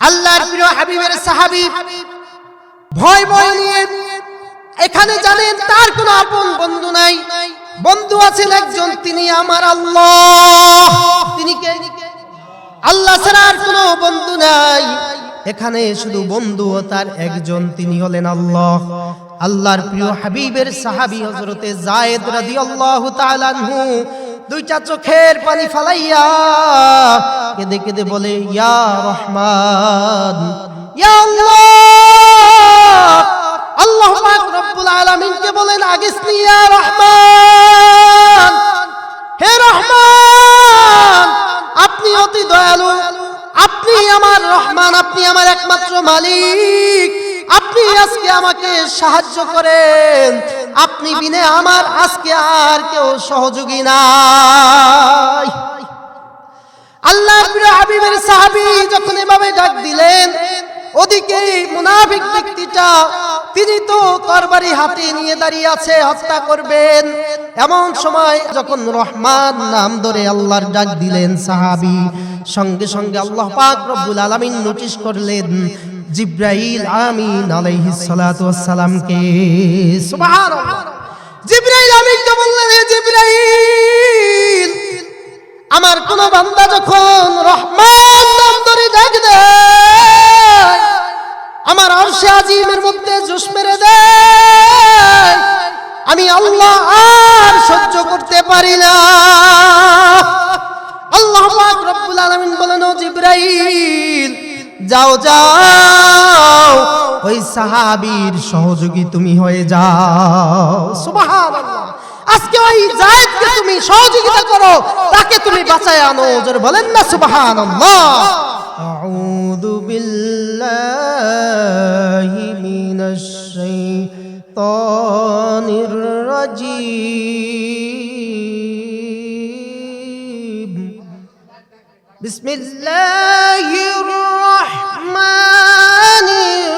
আল্লাহর প্রিয় হাবিবের সাহাবি ভয় ভয় নিয়ে এখানে জানেন তার কোনো আপন বন্ধু নাই। বন্ধু আছেন একজন, তিনি আমার আল্লাহ। তিনি কে? আল্লাহ ছাড়া আর কোনো বন্ধু নাই। এখানে শুধু বন্ধু ও তার একজন, তিনি হলেন আল্লাহ। আল্লাহর প্রিয় হাবিবের সাহাবী হযরতে জায়েদ রাদিয়াল্লাহু তাআলা আনহু দুইটা চোখের পানি ফালাইয়া কেঁদে কেঁদে বলে, ইয়া রহমান, ইয়া আল্লাহ আল্লাহ পাক রব্বুল আলামিনকে বলেন আগিসনি ইয়া রহমান, হে রহমান, আপনি অতি দয়ালু, আপনি আমার রহমান, আপনি আমার একমাত্র মালিক, আপনি আজকে আমাকে সাহায্য করেন আপনি বিনে আমার আজকে আর কেউ সহযোগী নাই। আল্লাহ হাবিবের সাহাবী যখন এভাবে ডাক দিলেন, ওদিকে মুনাফিক ব্যক্তিটা, তিনি তো তরবারি হাতে নিয়ে দাঁড়িয়ে আছে, হত্যা করবেন। এমন সময় যখন রহমান নাম ধরে আল্লাহর ডাক দিলেন সাহাবী, সঙ্গে সঙ্গে আল্লাহ পাক রব্বুল আলামিন নোটিশ করলেন জিব্রাইল আমিন আলাইহিস সালাতু ওয়াস সালামকে সুবহানাল্লাহ। জিব্রাইল আমিনকে বললেন হে জিব্রাইল, আমার কোন বান্দা যখন রহমান নাম ধরে ডাক দেয়, আমার আরশে আজিমের মধ্যে জোশ মেরে দেয়, আমি আল্লাহ আর সহ্য করতে পারি না। আল্লাহ পাক রব্বুল আলামিন বলেন, ও জিব্রাইল যাও যাও, ওই সাহাবীর সহযোগী তুমি হয়ে যাও। সুবহানাল্লাহ। আজকে ওই জায়েদকে তুমি সহযোগিতা করো, তাকে তুমি বাঁচায় আনো, জোরে বলেন না, সুবহানাল্লাহ। আউযু বিল্লাহি মিনাশ শাইতানির রাজীম بسم الله الرحمن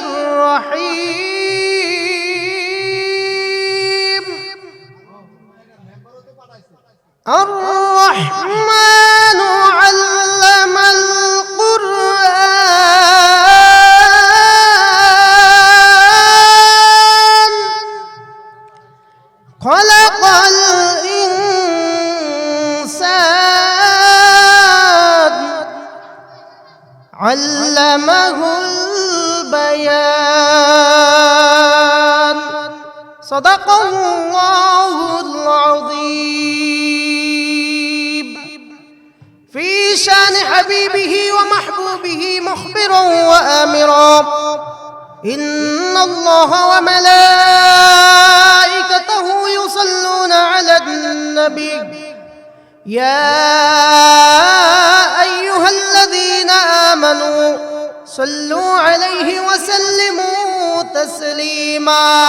الرحيم. الرحمن علم صدق الله العظيم. في شأن حبيبه ومحبوبه مخبرا وآمرا. إن الله وملائكته يصلون على النبي. يا أيها الذين آمنوا صلوا عليه وسلموا تسليما.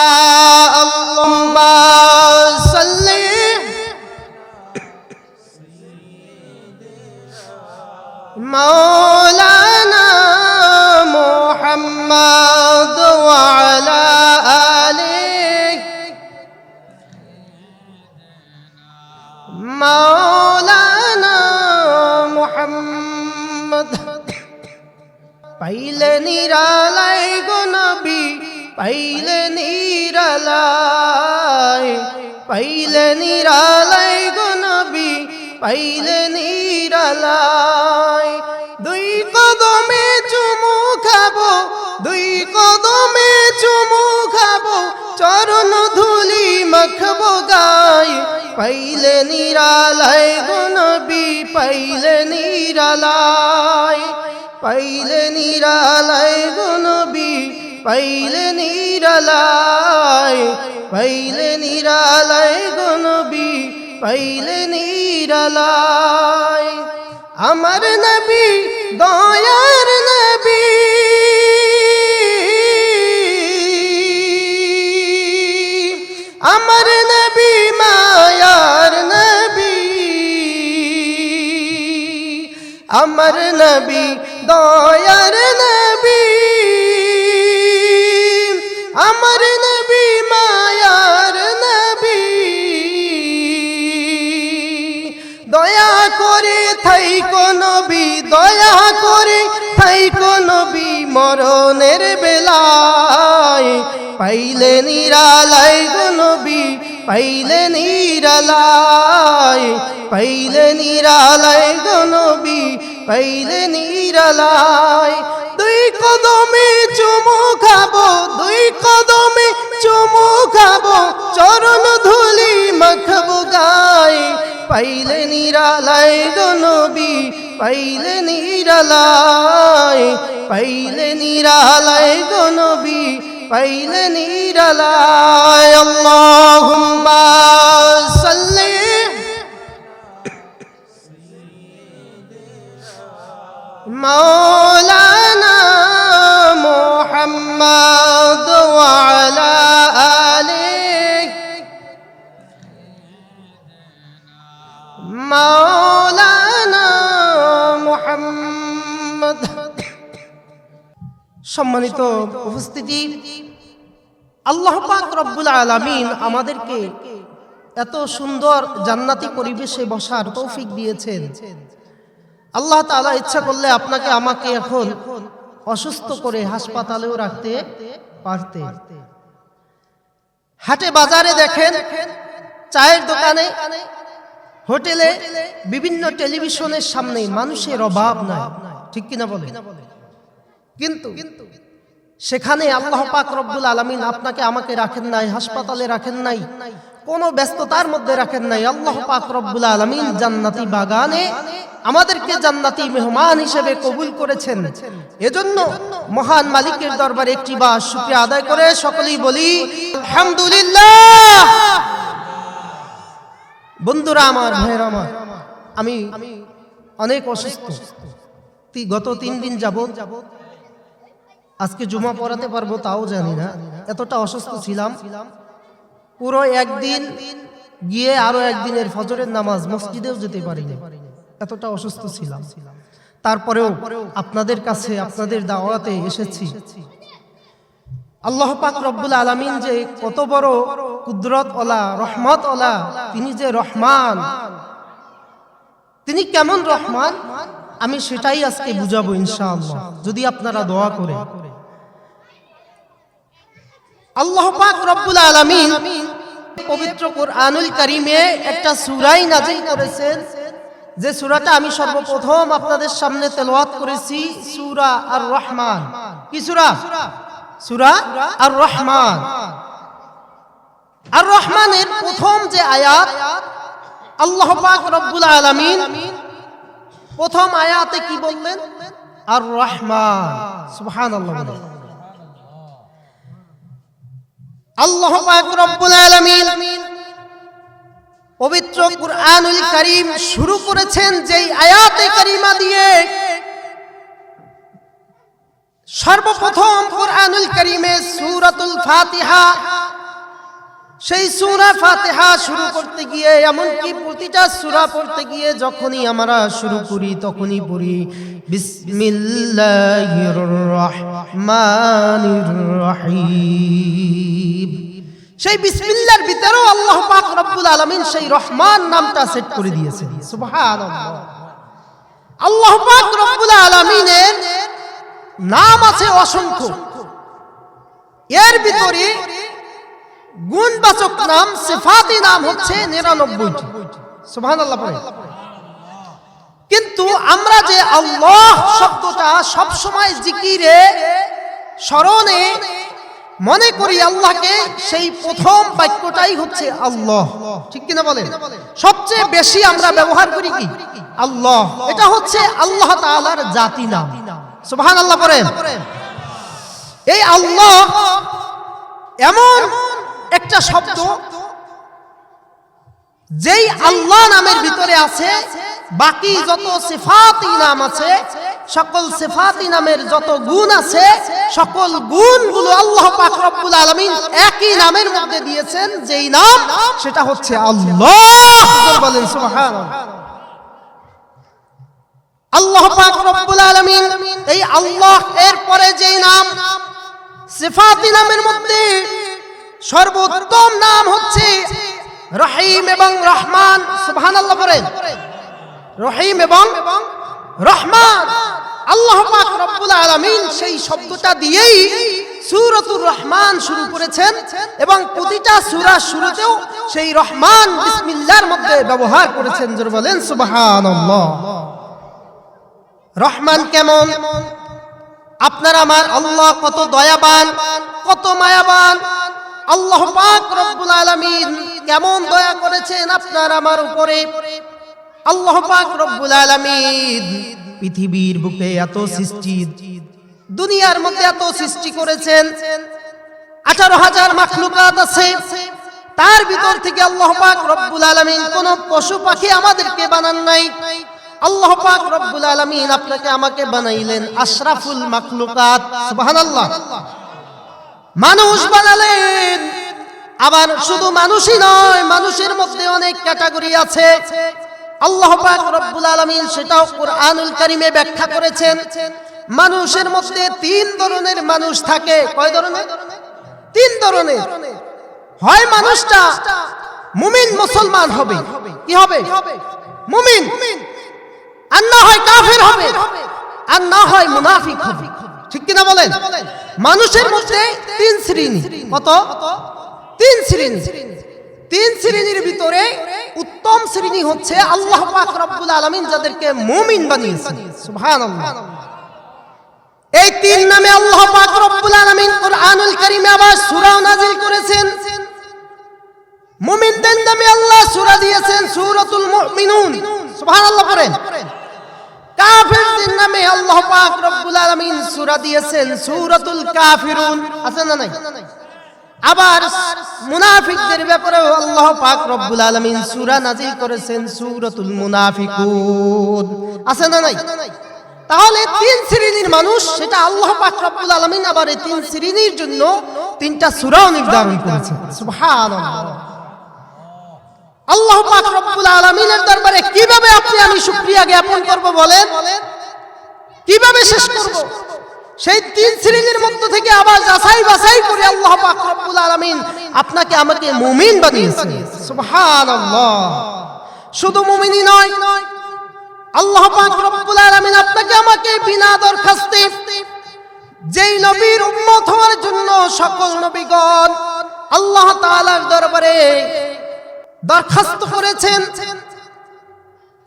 পাইলে নিরালাই দুই কদমে চুমু খাব, দুই কদমে চুমু খাব, চরণ ধুলি মাখবো গায়। পাইলে নিরালাই গো নবী, পাইলে নিরালাই পাইলে নিরালাই গো নবী, পাইলে নিরালাই পাইলে নিরালাই গো নবী পাইলে নিরালাই আমার নবী, দয়ার নবী। আমার নবী, মায়ার নবী। আমার নবী, দয়ার নবী। আমার নবী, দয়া করে থাইকো নবী, মরণের বেলায়। পাইলে নিরালায় গো নবী, পাইলে নিরালায়। পাইলে নিরালায় গো নবী পাইলে নিরালায়। দুই কদমে চুমু খাব, দুই কদমে চুমু খাব, চরণ ধুলি মাখবো গায়। পাইলে নিরালায় গো নবী, পাইলে নিরালায়। পাইলে নিরালায় গো নবী, পাইলে নিরালায়। আল্লাহুম্মা সাল্লি مولانا محمد وعلى آله مولانا محمد সম্মানিত উপস্থিতি আল্লাহ পাক রব্বুল আলামিন আমাদেরকে এত সুন্দর জান্নাতি পরিবেশে বসার তৌফিক দিয়েছেন আল্লাহ তাআলা ইচ্ছা করলে আপনাকে আমাকে এখন অসুস্থ করে হাসপাতালেও রাখতে পারতে। হাটে বাজারে দেখেন চায়ের দোকানে, হোটেলে বিভিন্ন টেলিভিশনের সামনে মানুষের অভাব নাই। ঠিক কিনা বলে কিন্তু সেখানে আল্লাহ পাক রব্বুল আলামিন আপনাকে আমাকে রাখেন নাই, হাসপাতালে রাখেন নাই, কোনো ব্যস্ততার মধ্যে রাখেন নাই। আল্লাহ পাক রব্বুল আলামিন জান্নাতি বাগানে আমাদেরকে জান্নাতি মেহমান হিসেবে কবুল করেছেন। এজন্য মহান মালিকের দরবারে একটি বা শুকরিয়া আদায় করে সকলেই বলি, আলহামদুলিল্লাহ! বন্ধুরা আমার, ভাইয়ের আমার, আমি অনেক অসুস্থ। গত তিন দিন যাব আজকে জুমা পড়াতে পারব তাও জানি না। এতটা অসুস্থ ছিলাম। পুরো একদিন গিয়ে আরও একদিনের ফজরের নামাজ মসজিদেও যেতে পারিনি। এতটা অসুস্থ ছিলাম। তারপরেও আপনাদের কাছে আপনাদের দাওয়াতে এসেছি। আল্লাহ পাক রব্বুল আলামিন যে কত বড় কুদরত ওলা রহমত ওলা তিনি যে রহমান। তিনি কেমন রহমান? আমি সেটাই আজকে বুঝাবো ইনশাআল্লাহ, যদি আপনারা দোয়া করে। আল্লাহ পাক রব্বুল আলামিন পবিত্র কোরআনুল কারিমে একটা সূরাই নাজিল করেছেন। যে সূরাটা আমি সর্বপ্রথম আপনাদের সামনে তেলাওয়াত করেছি, সুরা আর রহমান কি সুরা? সুরা আর রহমান আর রহমানের প্রথম যে আয়াত, আল্লাহ পাক রব্বুল আলামিন প্রথম আয়াতে কি বললেন? আর রহমান বলেন। আল্লাহ পাক রব্বুল আলামিন পবিত্র কুরআনুল কারীম শুরু করেছেন যেই আয়াতে কারিমা দিয়ে। সর্বপ্রথম কুরআনুল কারীমে সূরাতুল ফাতিহা। সেই সূরা ফাতিহা শুরু করতে গিয়ে, এমনকি প্রতিটা সূরা পড়তে গিয়ে যখনই আমরা শুরু করি, তখনই পড়ি, বিসমিল্লাহির রহমানির রহিম। সেই বিসমিল্লার ভিতরেও আল্লাহ পাক রব্বুল আলামিন সেই রহমান নামটা সেট করে দিয়েছেন। সুবহানাল্লাহ। আল্লাহ পাক রব্বুল আলামিনের নাম আছে অসংখ্য। এর ভিতরে গুণবাচক নাম, সিফাতি নাম হচ্ছে নিরানব্বইটি। পড়ে। কিন্তু আমরা যে আল্লাহ শব্দটা সবসময় জিকিরে, স্মরণে মনে করি আল্লাহকে সেই প্রথম বাক্যটাই হচ্ছে আল্লাহ। ঠিক কিনা বলেন? সবচেয়ে বেশি আমরা ব্যবহার করি কি? আল্লাহ। এটা হচ্ছে আল্লাহ তাআলার জাতি নাম। সুবহানাল্লাহ পড়েন। এই আল্লাহ এমন একটা শব্দ যেই আল্লাহ নামের ভিতরে আছে, বাকি যত সিফাতি নাম আছে সকল সিফাতি নামের যত গুণ আছে, সকল গুণগুলো আল্লাহ পাক রব্বুল একই নামের মধ্যে দিয়েছেন, যেই নাম সেটা হচ্ছে আল্লাহ। বলেন আল্লাহ পাক রব্বুল এই আল্লাহ এর পরে যেই নাম, সিফাতি নামের মধ্যে সর্বোত্তম নাম হচ্ছে রহিম এবং রহমান। সুবহানাল্লাহ বলেন রহিম এবং রহমান। আল্লাহ পাক রব্বুল আলামিন সেই শব্দটা দিয়েই সূরাতুর রহমান শুরু করেছেন এবং প্রতিটা সূরার শুরুতেও সেই রহমান বিসমিল্লাহর মধ্যে ব্যবহার করেছেন, জোর বলেন, সুবহানাল্লাহ। রহমান কেমন? আপনার আমার আল্লাহ কত দয়াবান, কত মায়াবান। আল্লাহ পাক রব্বুল আলামিন কেমন দয়া করেছেন আপনার আমার উপরে। আল্লাহ পাক রব্বুল আলামিন পৃথিবীর বুকে এত সৃষ্টি দুনিয়ার মধ্যে এত সৃষ্টি করেছেন। আঠারো হাজার মাখলুকাত আছে। তার ভিতর থেকে আল্লাহ পাক রব্বুল আলামিন কোন পশু পাখি আমাদেরকে বানান নাই। আল্লাহ পাক রব্বুল আলামিন আপনাকে আমাকে বানাইলেন আশরাফুল মাখলুকাত, সুবহানাল্লাহ। মানুষ বানালেন, আবার শুধু মানুষই নয়, মানুষের মধ্যে অনেক ক্যাটাগরি আছে। মানুষের মধ্যে তিন ধরনের মানুষ থাকে। কয় ধরনের? তিন ধরনের। হয় মানুষটা মুমিন মুসলমান হবে। কি হবে? মুমিন। আর না হয় কাফের হবে। আর না হয় মুনাফিক হবে। ঠিক কিনা বলেন? মানুষের মধ্যে তিন শ্রেণি। কত? তিন শ্রেণি। তিন শ্রেণির ভিতরে উত্তম শ্রেণি হচ্ছে আল্লাহ পাক রব্বুল আলামিন যাদেরকে মুমিন বানিয়েছেন সুবহানাল্লাহ। এই তিন নামে আল্লাহ পাক রব্বুল আলামিন কোরআনুল কারীমে আবার সূরা নাযিল করেছেন। মুমিনদের নামে আল্লাহ সূরা দিয়েছেন সূরাতুল মুমিনুন। সুবহানাল্লাহ পড়েন। কাফিরদের নামে আল্লাহ পাক রব্বুল আলামিন সূরা দিয়েছেন সূরাতুল কাফিরুন। আছে না নাই? আবার মুনাফিকদের ব্যাপারেও আল্লাহ পাক রব্বুল আলামিন সূরা নাযিল করেছেন সূরাতুল মুনাফিকুন। আছে না নাই? তাহলে তিন শ্রেণির মানুষ, সেটা আল্লাহ পাক রব্বুল আলামিন আবার এই তিন শ্রেণির জন্য তিনটা সূরাও নির্ধারণ করেছেন। সুবহানাল্লাহ। আল্লাহ পাক রব্বুল আলামিনের দরবারে কীভাবে আপনি আমি শুকরিয়া জ্ঞাপন করব বলেন? কীভাবে শেষ করব? সেই তিন শ্রেণির মধ্য থেকে আবার যাচাই বাছাই করে আল্লাহ পাক রব্বুল আলামিন আপনাকে আমাকে মুমিন বানিয়েছেন সুবহানাল্লাহ। শুধু মুমিনই নয়, আল্লাহ পাক রব্বুল আলামিন আপনাকে আমাকে বিনা দরখাস্তে যেই নবীর উম্মত হওয়ার জন্য সকল নবীগণ আল্লাহ তাআলার দরবারে দরখাস্ত করেছেন।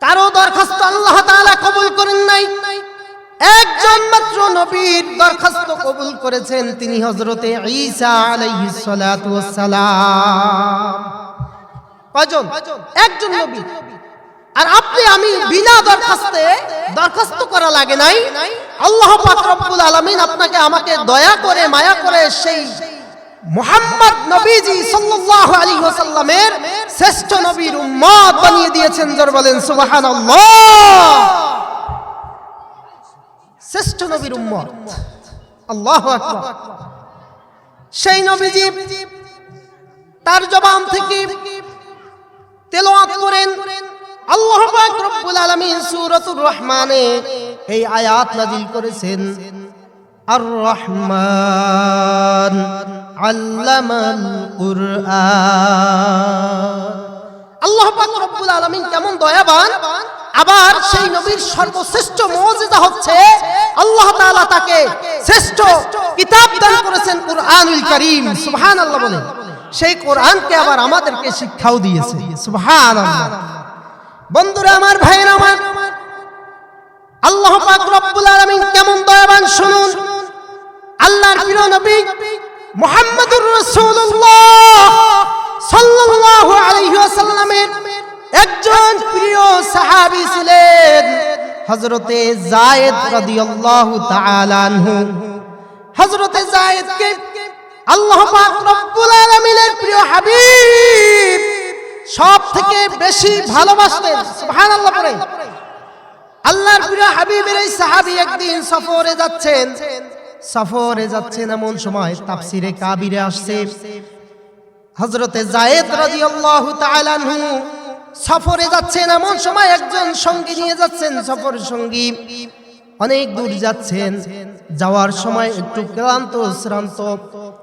কারও দরখাস্ত আল্লাহ তাআলা কবুল করেন নাই। একজন মাত্র নবীর দরখাস্ত কবুল করেছেন তিনি হজরতে ঈসা আলাইহিস সালাতু সালাম কয়জন? একজন নবী। আর আপনি আমি বিনা দরখাস্তে দরখাস্ত করা লাগে নাই। আল্লাহ পাক রব্বুল আলামিন আপনাকে আমাকে দয়া করে, মায়া করে সেই মুহাম্মদ নবীজি সাল্লাল্লাহু আলাইহি ওয়াসাল্লামের শ্রেষ্ঠ নবীর উম্মত বানিয়ে দিয়েছেন। জোর বলেন, সুবহানাল্লাহ। শ্রেষ্ঠ নবীর উম্মত। আল্লাহু সেই নবীজি তার জবান থেকে তেলাওয়াত করেন আল্লাহ পাক রব্বুল আলামিন সূরাতুর রহমানে এই আয়াত নাযিল করেছেন আর রহমান আল্লামাল কুরআন। আল্লাহ পাক রব্বুল আলামিন কেমন দয়াবান? আবার সেই নবীর সর্বশ্রেষ্ঠ মুজিজা হচ্ছে আল্লাহ তাআলা তাকে শ্রেষ্ঠ কিতাব দান করেছেন কুরআনুল কারীম, সুবহানাল্লাহ বলেন সেই কোরআনকে আবার আমাদেরকে শিক্ষাও দিয়েছে, সুবহানাল্লাহ। বন্ধুরা আমার, ভাইয়েরা আমার, আল্লাহ পাক রব্বুল আলামিন কেমন দয়াবান শুনুন। আল্লাহর প্রিয় নবী মুহাম্মদুর রাসূলুল্লাহ। হযরতে যায়েদ রাদিয়াল্লাহু তাআলা আনহু। হযরতে যায়েদকে আল্লাহ পাক রব্বুল আলামিনের প্রিয় হাবিব সব থেকে বেশি ভালোবাসতেন, সুবহানাল্লাহ পড়ে আল্লাহর প্রিয় হাবিবের এই সাহাবী একদিন সফরে যাচ্ছেন। সফরে যাচ্ছেন এমন সময় তাফসিরে কাবিরে আসছে। হযরতে যায়েদ রাদিয়াল্লাহু তাআলা আনহু সফরে যাচ্ছেন এমন সময় একজন সঙ্গী নিয়ে যাচ্ছেন সফর সঙ্গী। অনেক দূর যাচ্ছেন। যাওয়ার সময় একটু ক্লান্ত, শ্রান্ত।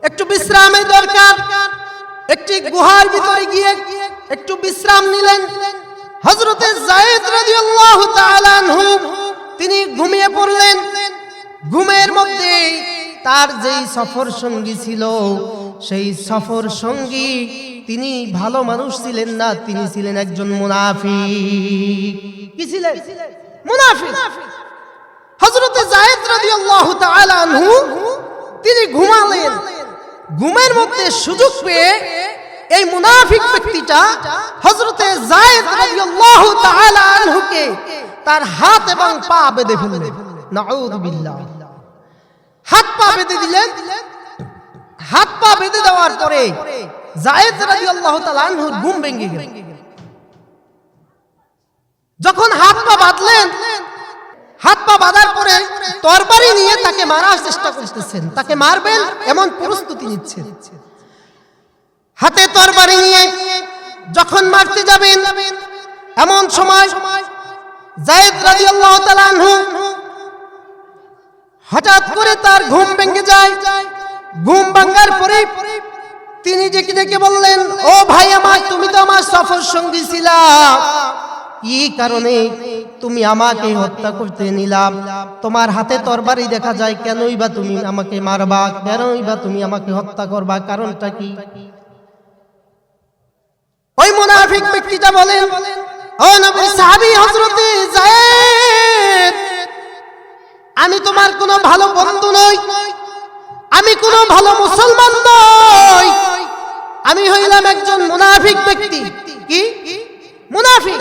একটু বিশ্রামের দরকার। একটি গুহার ভিতরে গিয়ে একটু বিশ্রাম নিলেন। হযরতে যায়েদ রাদিয়াল্লাহু তাআলা আনহু, তিনি ঘুমিয়ে পড়লেন। ঘুমের মধ্যে তার যেই সফর সঙ্গী ছিল, সেই সফর সঙ্গী তিনি ভালো মানুষ ছিলেন না, তিনি ছিলেন একজন মুনাফি কি ছিলেন? মুনাফিক। হযরতে জায়েদ রাদিয়াল্লাহু তাআলা আনহু, তিনি ঘুমালেন। ঘুমের মধ্যে সুযোগ পেয়ে এই মুনাফিক ব্যক্তিটা হযরতে জায়েদ রাদিয়াল্লাহু তাআলা আনহুকে তার হাত এবং পা বেঁধে ফেললেন। নাউযু বিল্লাহ। হাত পা বেঁধে দিলেন। হাত পা বেঁধে দেওয়ার পরে ঘুম ভেঙে গেল। যখন হাত পা বাঁধলেন, হাত পা বাঁধার পরে তরবারি নিয়ে তাকে মারার চেষ্টা করতেছেন। তাকে মারবেন এমন প্রস্তুতি নিচ্ছেন। হাতে তরবারি নিয়ে যখন মারতে যাবেন, এমন সময় জায়েদ তাআলা আনহু হঠাৎ করে তার ঘুম ভেঙে যায়। ঘুম ভাঙার পরে তিনি ডেকে ডেকে বললেন, ও ভাই আমার, তুমি তো আমার সফর সঙ্গী ছিলা। কি কারণে তুমি আমাকে হত্যা করতে নিলাম তোমার হাতে তরবারি দেখা যায়, কেনই বা তুমি আমাকে মারবা? কেনই বা তুমি আমাকে হত্যা করবা? কারণটা কি? ওই মুনাফিক ব্যক্তিটা বলেন, ও নবী সাহাবী হযরতে যায়েদ, আমি তোমার কোনো ভালো বন্ধু নই। আমি কোনো ভালো মুসলমান নই। হইলাম একজন মুনাফিক ব্যক্তি। কি? মুনাফিক।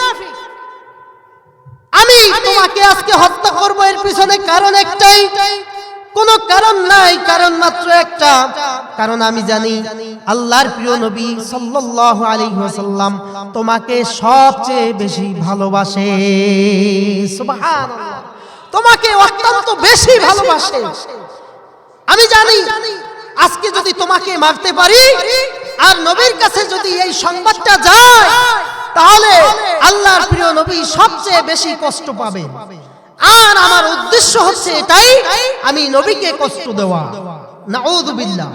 আমি তোমাকে আজকে হত্যা করব, এর পিছনে কারণ একটাই। কোনো কারণ নাই, কারণ মাত্র একটা। কারণ আমি জানি, আল্লাহর প্রিয় নবী সাল্লাল্লাহু আলাইহি ওয়াসাল্লাম তোমাকে সবচেয়ে বেশি ভালোবাসে। সুবহানাল্লাহ। তোমাকে অত্যন্ত বেশি ভালোবাসে। আমি জানি আজকে যদি তোমাকে মারতে পারি আর নবীর কাছে যদি এই সংবাদটা যায়, তাহলে আল্লাহর প্রিয় নবী সবচেয়ে বেশি কষ্ট পাবে। আর আমার উদ্দেশ্য হচ্ছে এটাই, আমি নবীকে কষ্ট দেওয়া। নাউযুবিল্লাহ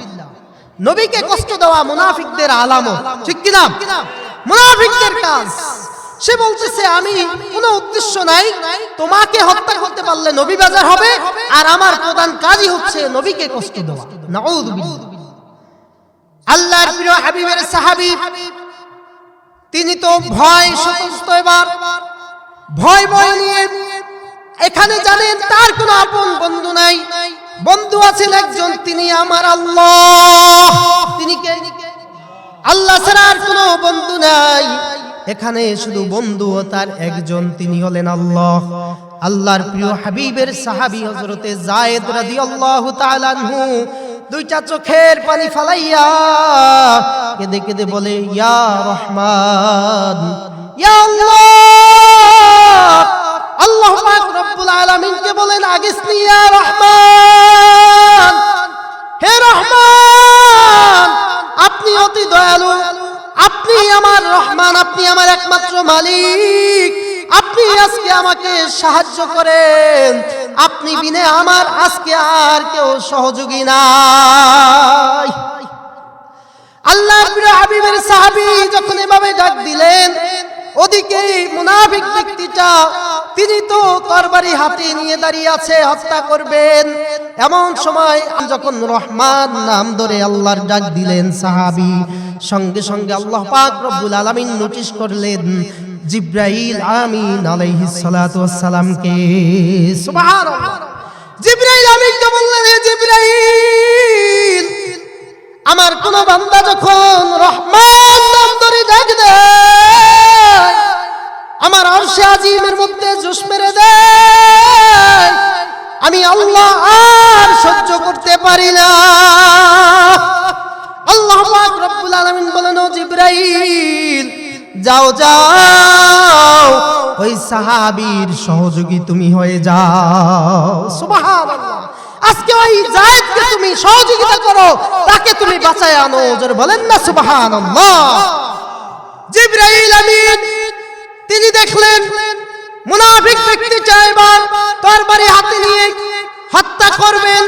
নবীকে কষ্ট দেওয়া মুনাফিকদের আলামত। ঠিক কিনা? মুনাফিকদের কাজ। সে বলতেছে, আমি কোনো উদ্দেশ্য নাই, তোমাকে হত্যা করতে পারলে নবী বাজার হবে, আর আমার প্রধান কাজই হচ্ছে নবীকে কষ্ট দেওয়া। আল্লাহর প্রিয় হাবিবের সাহাবী, তিনি তো ভয় সতস্ত এবার। ভয় ভয় নিয়ে এখানে জানেন তার কোনো আপন বন্ধু নাই। বন্ধু আছেন একজন, তিনি আমার আল্লাহ। তিনি কে? আল্লাহ ছাড়া আর কোনো বন্ধু নাই। এখানে শুধু বন্ধু ও তার একজন, তিনি হলেন আল্লাহ। আল্লাহর প্রিয় হাবিবের সাহাবি হজরতে জায়েদ রাদিয়াল্লাহু তাআলা আনহু দুইটা চোখের পানি ফালাইয়া কেঁদে কেঁদে বলে, ইয়া রহমান, ইয়া আল্লাহ আল্লাহ পাক রব্বুল আলামিনকে বলেন আগিসনি ইয়া রহমান। আমার রহমান, আপনি আমার একমাত্র মালিক। আপনি আজকে আমাকে সাহায্য করেন। আপনি বিনে আমার আজকে আর কেউ সহযোগী নাই। আল্লাহ হাবিবের সাহাবি যখন এভাবে ডাক দিলেন ওদিকে মুনাফিক ব্যক্তিটা, তিনি তো তরবারি হাতে নিয়ে দাঁড়িয়ে আছে, হত্যা করবেন। এমন সময় যখন রহমান নাম ধরে আল্লাহর ডাক দিলেন সাহাবী, সঙ্গে সঙ্গে আল্লাহ পাক রব্বুল আলামিন নোটিশ করলেন, জিব্রাইল আমিন আলাইহিস সালাতু ওয়াস সালামকে সুবহানাল্লাহ। জিব্রাইল আমিনকে বললেন, হে জিব্রাইল, আমার কোন বান্দা যখন রহমান নাম ধরে ডাক দেয় আরশে আজিমের মধ্যে জোশ মেরে দেয়। আমি আল্লাহ আর সহ্য করতে পারি না। আল্লাহ পাক রব্বুল আলামিন বলেন, ও জিব্রাইল, যাও যাও, ওই সাহাবীর সহযোগী তুমি হয়ে যাও। সুবহানাল্লাহ। আজকে ওই জায়েদকে তুমি সহযোগিতা করো, তাকে তুমি বাঁচায় আনো। জোরে বলেন না, সুবহানাল্লাহ। জিব্রাইল, আমিন। তিনি দেখলেন মুনাফিক ব্যক্তি চাইবার তরবারি হাতে নিয়ে হত্যা করবেন।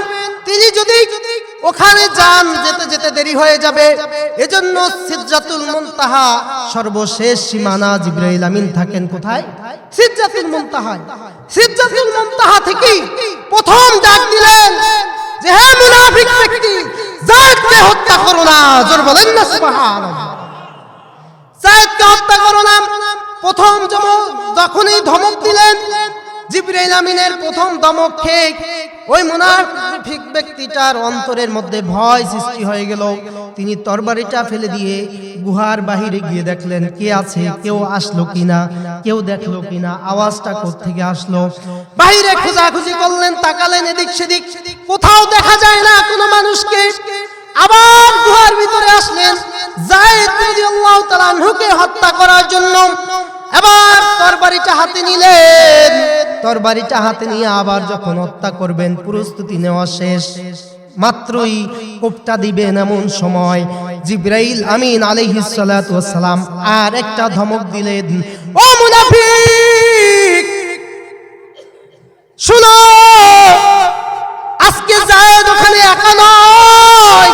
তিনি যদি ওখানে যান, যেতে যেতে দেরি হয়ে যাবে। এজন্য সিদ্রাতুল মুনতাহা সর্বশেষ সীমানা জিব্রাইল আমিন থাকেন কোথায়? সিদ্রাতুল মুনতাহা সিদ্রাতুল মুনতাহা থেকে প্রথম ডাক দিলেন যে, হে মুনাফিক ব্যক্তি জায়েদকে হত্যা করো না। জোর বলেন না, সুবহানাল্লাহ। জায়েদকে হত্যা করো না। প্রথম যখনই ধমক দিলেন, জিবরাইল আমিনের প্রথম ধমক খেয়ে ওই মুনাফিক ব্যক্তিটার অন্তরের মধ্যে ভয় সৃষ্টি হয়ে গেল। তিনি তরবারিটা ফেলে দিয়ে গুহার বাহিরে গিয়ে দেখলেন, কে আছে, কেউ আসলো কিনা, কেউ দেখল কিনা, আওয়াজটা থেকে আসলো? বাহিরে খোঁজাখুঁজি করলেন, তাকালেন এদিক সেদিক, কোথাও দেখা যায় না কোনো মানুষকে। আবার গুহার ভিতরে আসলেন, জায়েদ রাদিয়াল্লাহু তাআলা হত্যা করার জন্য। এবার তরবারিটা হাতে নিলেন। তরবারিটা হাতে নিয়ে আবার যখন হত্যা করবেন, প্রস্তুতি নেওয়া শেষ। মাত্রই কোপটা দিবেন এমন সময় জিব্রাইল আমিন আলাইহিস আর একটা ধমক দিলেন, ও শুনো, আজকে জায়েদ ওখানে একা নয়।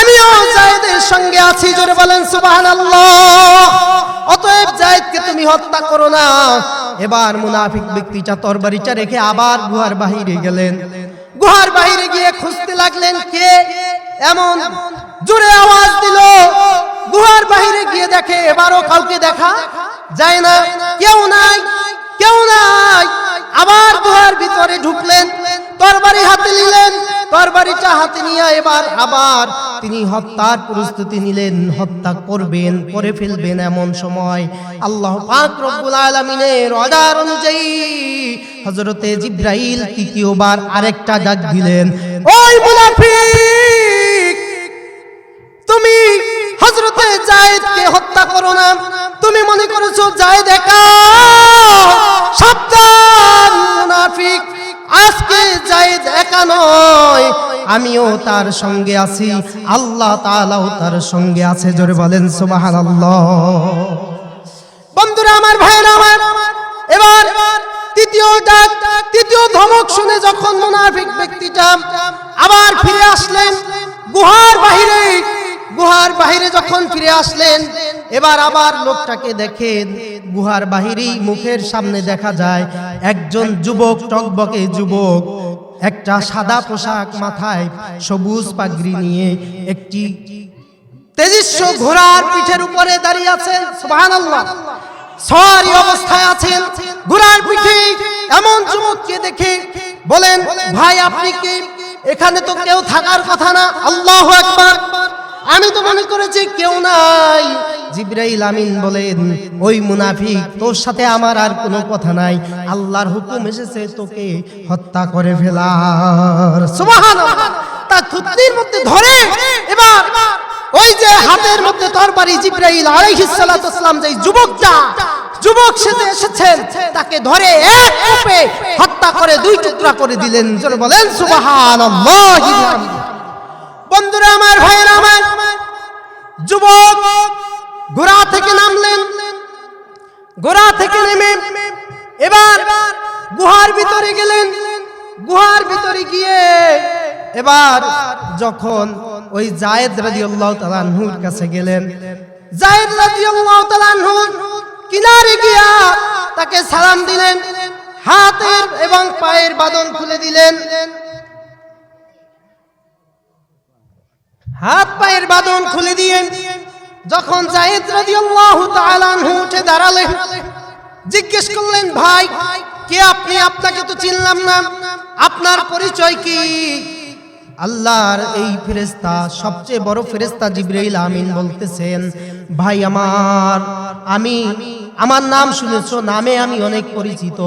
আমিও জায়েদের সঙ্গে আছি, জোরে বলেন অতএব জায়েদকে তুমি হত্যা করো না। এবার মুনাফিক ব্যক্তিটা তরবারিটা রেখে আবার গুহার বাহিরে গেলেন। গুহার বাহিরে গিয়ে খুঁজতে লাগলেন কে? এমন জোরে আওয়াজ দিল। গুহার বাহিরে গিয়ে দেখে এবারও কাউকে দেখা যায় না। কেউ নাই কেউ নাই। আবার গুহার ভিতরে ঢুকলেন। তরবারি হাতে নিলেন, তরবারিটা হাতে নিয়ে এবার আবার তিনি হত্যার প্রস্তুতি নিলেন, হত্যা করবেন, করে ফেলবেন এমন সময়। আল্লাহ পাক রব্বুল আলামিনের অর্ডার অনুযায়ী হযরতে জিব্রাইল তৃতীয়বার আরেকটা ডাক দিলেন, ওই মুনাফিক, তুমি হজরতে জায়েদকে হত্যা করো না। তুমি মনে করেছ জায়েদ একা, সাবধান মুনাফিক আজকে জায়েদ একা নয়, আমিও তার সঙ্গে আছি, আল্লাহ তাআলাও তার সঙ্গে আছে, জোরে বলেন সুবহানাল্লাহ। বন্ধুরা আমার ভাইয়েরা আমার, এবার তৃতীয় ডাক, তৃতীয় ধমক শুনে যখন মুনাফিক ব্যক্তিটা আবার ফিরে আসলেন, গুহার বাহিরে গুহার বাহিরে যখন ফিরে আসলেন এবার আবার লোকটাকে দেখেন গুহার বাহিরেই মুখের সামনে দেখা যায়, একজন যুবক, টকবকে যুবক, একটা সাদা পোশাক মাথায় সবুজ পাগড়ি নিয়ে একটি তেজস্ব ঘোড়ার পিঠের উপরে দাঁড়িয়ে আছেন, সুবহানাল্লাহ। সওয়ারি অবস্থায় আছেন, ঘোড়ার পিঠে এমন যুবককে দেখে বলেন, ভাই, আপনি কি এখানে তো কেউ থাকার কথা না? আল্লাহু আকবার। আমি তো মনে করেছি কেউ নাই। জিব্রাইল আমিন বলেন, ওই মুনাফিক, তোর সাথে আমার আর কোনো কথা নাই। আল্লাহর হুকুম এসেছে তোকে হত্যা করে ফেলার। সুবহানাল্লাহ। তার থুতনির মধ্যে ধরে, এবার ওই যে হাতের মধ্যে তরবারি জিব্রাইল আলাইহিস সালাতু ওয়াসসালাম যে যুবকটা, যুবক সেজে এসেছেন, তাকে ধরে এক কোপে হত্যা করে দুই টুকরা করে দিলেন। বলেন, সুবহানাল্লাহি বন্ধুরা আমার ভাইয়েরা আমার, যুবক ঘোড়া থেকে নামলেন ঘোড়া থেকে নেমে এবার গুহার ভিতরে গেলেন, গুহার ভিতরে গিয়ে এবার যখন ওই জায়েদ রাদিয়াল্লাহু তাআলা আনহুর কাছে গেলেন, জায়েদ রাদিয়াল্লাহু তাআলা আনহুর কিনারে গিয়া তাকে সালাম দিলেন, হাতের এবং পায়ের বাঁধন খুলে দিলেন হাত পায়ের বাঁধন খুলে দিয়ে যখন জায়েদ রাদিয়াল্লাহু তাআলা আনহু উঠে দাঁড়ালেন জিজ্ঞেস করলেন, ভাই, কে আপনি? আপনাকে তো চিনলাম না। আপনার পরিচয় কি? আল্লাহর এই ফেরেস্তা সবচেয়ে বড় ফেরেস্তা জিব্রাইল আমিন বলতেছেন, ভাই আমার, আমি, আমার নাম শুনেছো, নামে আমি অনেক পরিচিত,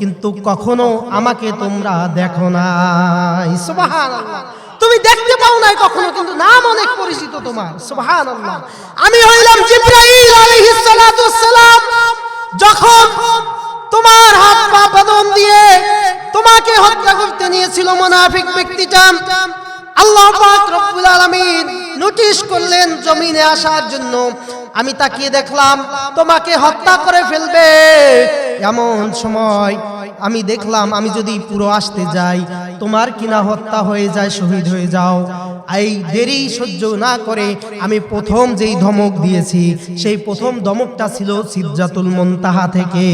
কিন্তু কখনো আমাকে তোমরা দেখো নাই। সুবহানাল্লাহ। তুমি দেখতে পাও নাই কখনো, কিন্তু নাম অনেক পরিচিত তোমার। সুহান আমি হইলাম জিব্রাইল আলাইহিস যখন তোমার হাত পা বদন দিয়ে তোমাকে হত্যা করতে নিয়েছিল মুনাফিক ব্যক্তিটা, আল্লাহ পাক রব্বুল আলামিন নোটিশ করলেন জমিনে আসার জন্য। আমি তাকিয়ে দেখলাম, তোমাকে হত্যা করে ফেলবে। এমন সময় আমি দেখলাম, আমি যদি পুরো আসতে যাই, তোমার কিনা হত্যা হয়ে যায়, শহীদ হয়ে যাও। এই দেরি সহ্য না করে আমি প্রথম যেই ধমক দিয়েছি, সেই প্রথম ধমকটা ছিল সিদ্জাতুল মুনতাহা থেকে।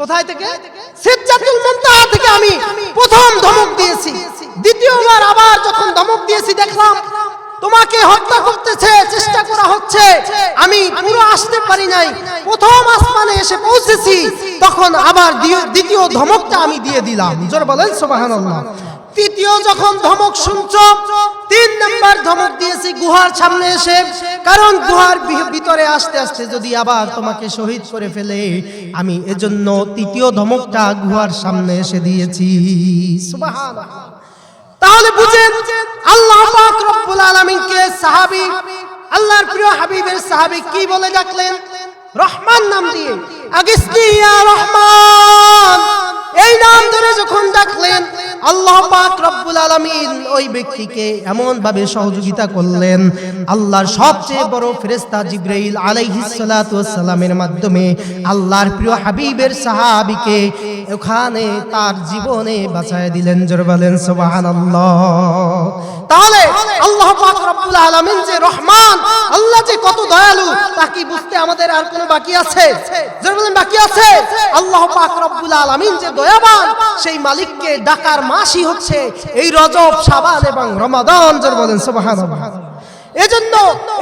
কোথায় থেকে? সিদ্জাতুল মুনতাহা থেকে আমি প্রথম ধমক দিয়েছি। দ্বিতীয়বার আবার যখন ধমক দিয়েছি, দেখলাম তোমাকে হত্যা করতেছে, চেষ্টা করা হচ্ছে। আমি পুরো আসতে পারি নাই। প্রথম আসমানে এসে পৌঁছেছি। তখন আবার দ্বিতীয় ধমকটা আমি দিয়ে দিলাম। জোর বলেন, সুবহানাল্লাহ। তৃতীয় যখন ধমক শুনছ, তিন নাম্বার ধমক দিয়েছি গুহার সামনে এসে। কারণ গুহার ভিতরে আসতে আসতে যদি আবার তোমাকে শহীদ করে ফেলে, আমি এজন্য তৃতীয় ধমকটা গুহার সামনে এসে দিয়েছি। সুবহানাল্লাহ। তাহলে বুঝেন, আল্লাহ পাক রব্বুল আলামিনকে সাহাবী, আল্লাহর প্রিয় হাবিবের সাহাবী কি বলে ডাকলেন? রহমান নাম দিয়ে। আগিস্তি ইয়া আলামিন ওই ব্যক্তিকে এমন ভাবে সহযোগিতা করলেন, আল্লাহর সবচেয়ে বড় ফেরেশতা জিব্রাইল আলাইহিস সালাতু ওয়াস মাধ্যমে আল্লাহর প্রিয় হাবিবের সাহাবীকে ওখানে তার জীবনে বাঁচায় দিলেন। জোর বলেন, সুবহানাল্লাহ। তাহলে আল্লাহ পাক রব্বুল আলামিন যে রহমান, আল্লাহ যে কত দয়ালু, তা কি বুঝতে আমাদের আর কোনো বাকি আছে? জোর বলেন, বাকি আছে? আল্লাহ পাক রব্বুল আলামিন যে দয়াবান, সেই মালিককে ডাকার মাসই হচ্ছে, এই রজব শাবান এবং রমাদান জোর বলেন, সুবহানাল্লাহ। এজন্য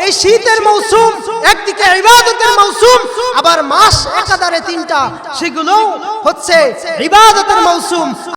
এই শীতের মৌসুম, একদিকে ইবাদতের মৌসুম, আবার মাস একাধারে তিনটা সেগুলো হচ্ছে ইবাদতের মৌসুম।